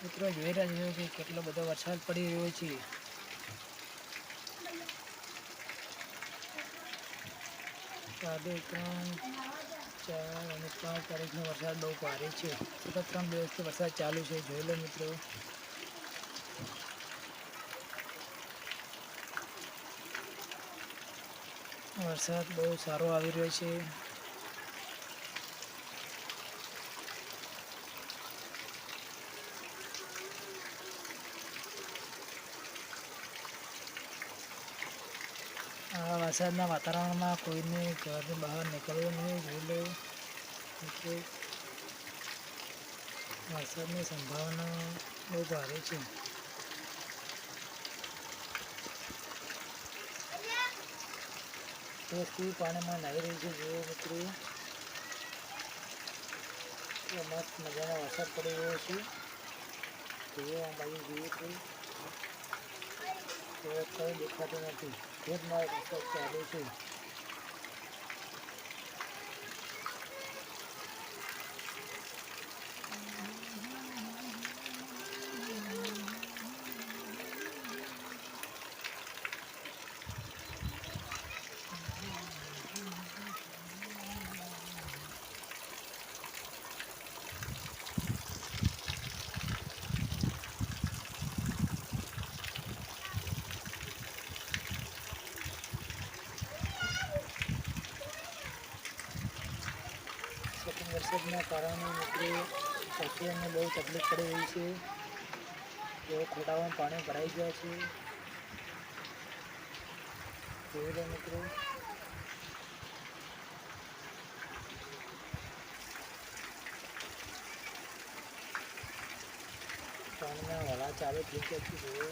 મિત્રો, જોઈ રહ્યા છે કેટલો બધો વરસાદ પડી રહ્યો છે. સાડે ત્રણ, ચાર અને પાંચ વરસાદ બહુ ભારે છે. ત્રણ દિવસથી વરસાદ ચાલુ છે. જોઈ લો મિત્રો. વરસાદ બહુ સારો આવી રહ્યો છે. આ વરસાદના વાતાવરણમાં કોઈને ઘરની બહાર નીકળવું નહીં ભૂલે એટલે વરસાદની સંભાવના બહુ ભારે છે. તો શું પાણીમાં નાહી રહી છે, જુઓ મિત્રો. મસ્ત મજાનો વરસાદ પડી રહ્યો છે. જુઓ આ બાજુ જોઈએ તો. તો કંઈ દેખાતું નથી. ધોધમાર વરસાદ ચાલુ છે વરસાદના કારણે મિત્રો પશુઓને બહુ તકલીફ પડી રહી છે. તેઓ ખોટામાં પાણી ભરાઈ ગયા છે. મિત્રો. પાણીના વળા ચાલુ થઈ ગયા છે. જુઓ